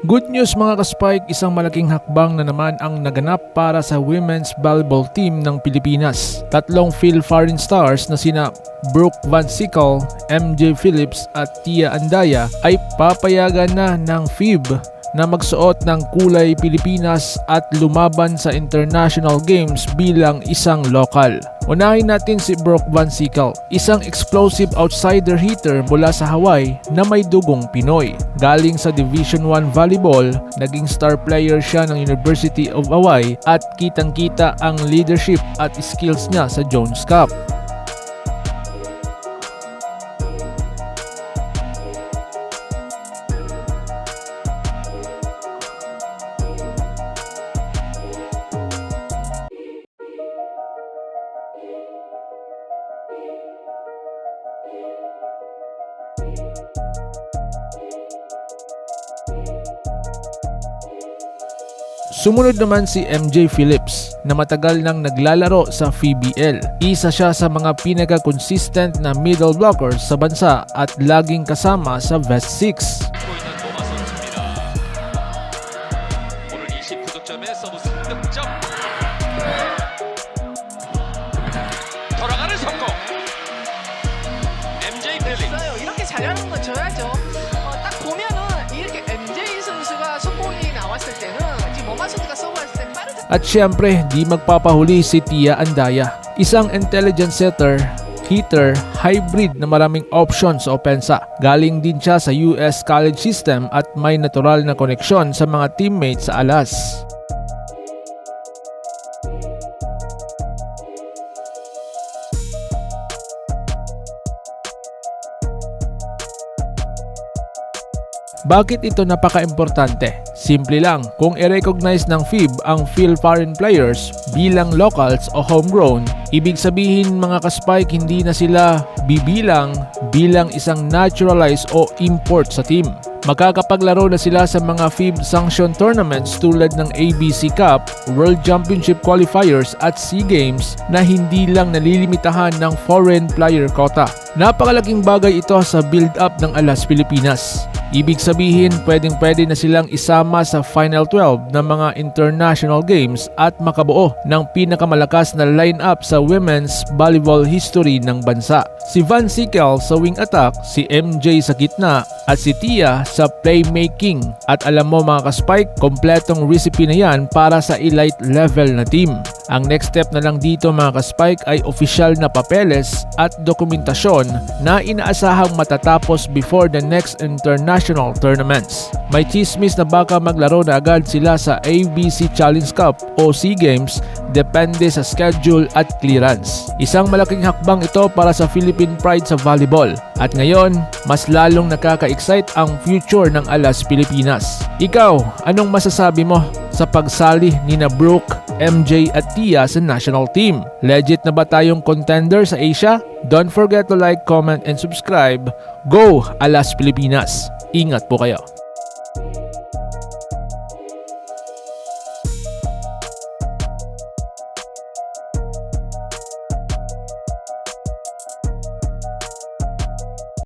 Good news mga ka-Spike, isang malaking hakbang na naman ang naganap para sa women's volleyball team ng Pilipinas. Tatlong Phil Foreign Stars na sina Brooke Van Sickle, MJ Phillips at Tia Andaya ay papayagan na ng FIB na magsuot ng kulay Pilipinas at lumaban sa international games bilang isang lokal. Unahin natin si Brooke Van Sickle, isang explosive outsider hitter mula sa Hawaii na may dugong Pinoy. Galing sa Division 1 Volleyball, naging star player siya ng University of Hawaii at kitang-kita ang leadership at skills niya sa Jones Cup. Sumunod naman si MJ Phillips na matagal nang naglalaro sa PBL. Isa siya sa mga pinaka-consistent na middle blockers sa bansa at laging kasama sa Vest 6. 뛰고 있는 노마 선수입니다. 오늘 29득점의 서브 승득점. 돌아가는 성공. At syempre, di magpapahuli si Tia Andaya. Isang intelligent setter, hitter, hybrid na maraming options sa opensa. Galing din siya sa US college system at may natural na koneksyon sa mga teammates sa Alas. Bakit ito napaka-importante? Simple lang, kung i-recognize ng FIB ang Phil foreign players bilang locals o homegrown, ibig sabihin mga ka-spike hindi na sila bibilang bilang isang naturalized o import sa team. Magkakapaglaro na sila sa mga FIB sanction tournaments tulad ng ABC Cup, World Championship Qualifiers at SEA Games na hindi lang nalilimitahan ng foreign player quota. Napakalaking bagay ito sa build-up ng Alas Pilipinas. Ibig sabihin, pwedeng pwede na silang isama sa Final 12 ng mga international games at makabuo ng pinakamalakas na lineup sa women's volleyball history ng bansa. Si Van Sickle sa wing attack, si MJ sa gitna at si Tia sa playmaking. At alam mo mga ka-spike, kompletong recipe na yan para sa elite level na team. Ang next step na lang dito mga ka-spike ay official na papeles at dokumentasyon na inaasahang matatapos before the next international tournaments. May chismis na baka maglaro na agad sila sa ABC Challenge Cup o SEA Games depende sa schedule at clearance. Isang malaking hakbang ito para sa Philippine Pride sa volleyball. At ngayon, mas lalong nakaka-excite ang future ng Alas Pilipinas. Ikaw, anong masasabi mo sa pagsali ni na Brooke, MJ at Tia sa national team? Legit na ba tayong contender sa Asia? Don't forget to like, comment, and subscribe. Go Alas Pilipinas! Ingat po kayo!